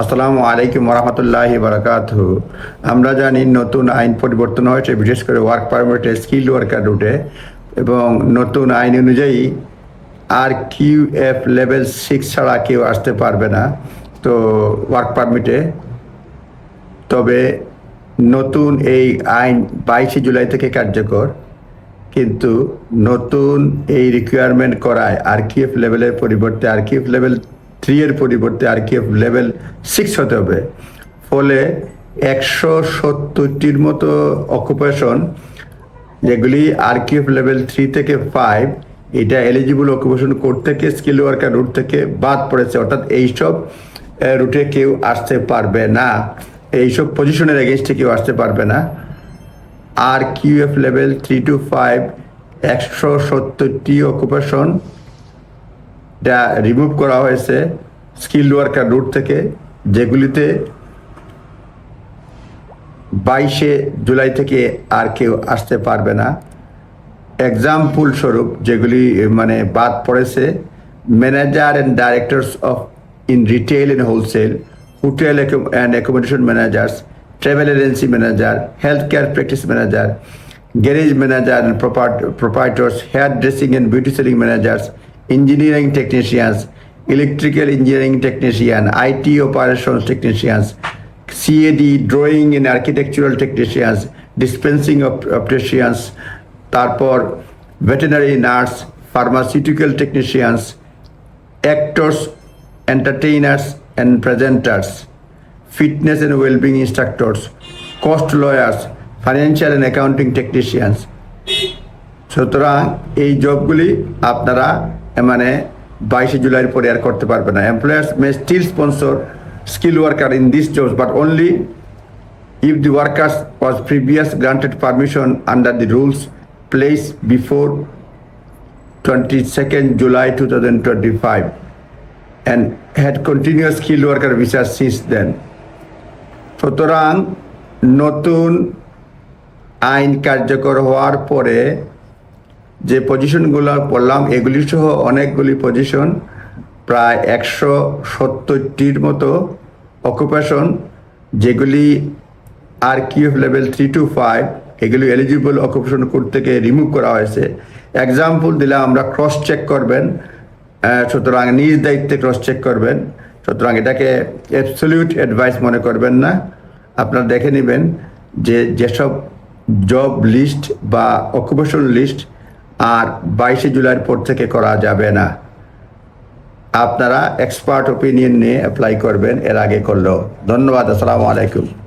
আসসালামু আলাইকুম রহমতুল্লাহি বারাকাত আমরা জানি নতুন আইন পরিবর্তন হয়েছে, বিশেষ করে ওয়ার্ক পারমিটে স্কিল ওয়ার্কার রুটে এবং নতুন আইন অনুযায়ী R Q F level six ছাড়া কেউ আসতে পারবে না। তো ওয়ার্ক পারমিটে তবে নতুন এই আইন বাইশে জুলাই থেকে কার্যকর, কিন্তু নতুন এই রিকোয়ারমেন্ট করায় আরকিএফ লেভেলের পরিবর্তে আরকিএফ লেভেল থ্রি এর পরিবর্তে আরকিএফ লেভেল সিক্স হতে হবে। ফলে একশো সত্তরটির মতো অকুপেশন যেগুলি আর আরকিএফ লেভেল থ্রি থেকে ফাইভ এটা এলিজিবল অকুপেশন কোড থেকে স্কিল ওয়ার্কার রুট থেকে বাদ পড়েছে। অর্থাৎ এইসব রুটে কেউ আসতে পারবে না। এইসব পজিশনের এগেনস্টে কেউ আসতে পারবে না। R QF level three to five একশো সত্তরটি অকুপেশন এটা রিমুভ করা হয়েছে স্কিল ওয়ার্কার রুট থেকে, যেগুলিতে বাইশে জুলাই থেকে আর কেউ আসতে পারবে না। এক্সাম্পল স্বরূপ যেগুলি মানে বাদ পড়েছে manager and directors of in retail and wholesale hotel and accommodation managers travel agency manager health care practice manager garage manager and proper proprietors hairdressing and beauty salon managers engineering technicians electrical engineering technician IT operation technicians CAD drawing in architectural technicians dispensing opticians তারপর veterinary nurse pharmaceutical technicians actors entertainers and presenters fitness and wellbeing instructors cost lawyers financial and accounting technicians সুতরাং এই জবগুলি আপনারা মানে বাইশে জুলাইয়ের পরে আর করতে পারবে না employers may still sponsor skill worker in this jobs but only if the workers was previous granted permission under the rules placed before 22nd July 2025 and had continuous skilled worker visa since then. সুতরাং নতুন আইন কার্যকর হওয়ার পরে যে পজিশনগুলো পড়লাম, এগুলি সহ অনেকগুলি পজিশন প্রায় একশো সত্তরটির মতো অকুপেশন যেগুলি R QF level three to five এগুলি এলিজিবল অকুপেশন কোড থেকে রিমুভ করা হয়েছে। এক্সাম্পল দিলে আমরা ক্রস চেক করবেন সুতরাং নিজ দায়িত্বে ক্রস চেক করবেন। সুতরাং এটাকে অ্যাবসলিউট অ্যাডভাইস মনে করবেন না। আপনারা দেখে নেবেন যে যেসব জব লিস্ট বা অকুপেশন লিস্ট আর বাইশে জুলাইয়ের পর থেকে করা যাবে না। আপনারা এক্সপার্ট ওপিনিয়ন নিয়ে অ্যাপ্লাই করবেন, এর আগে করলেও। ধন্যবাদ, আসসালামু আলাইকুম।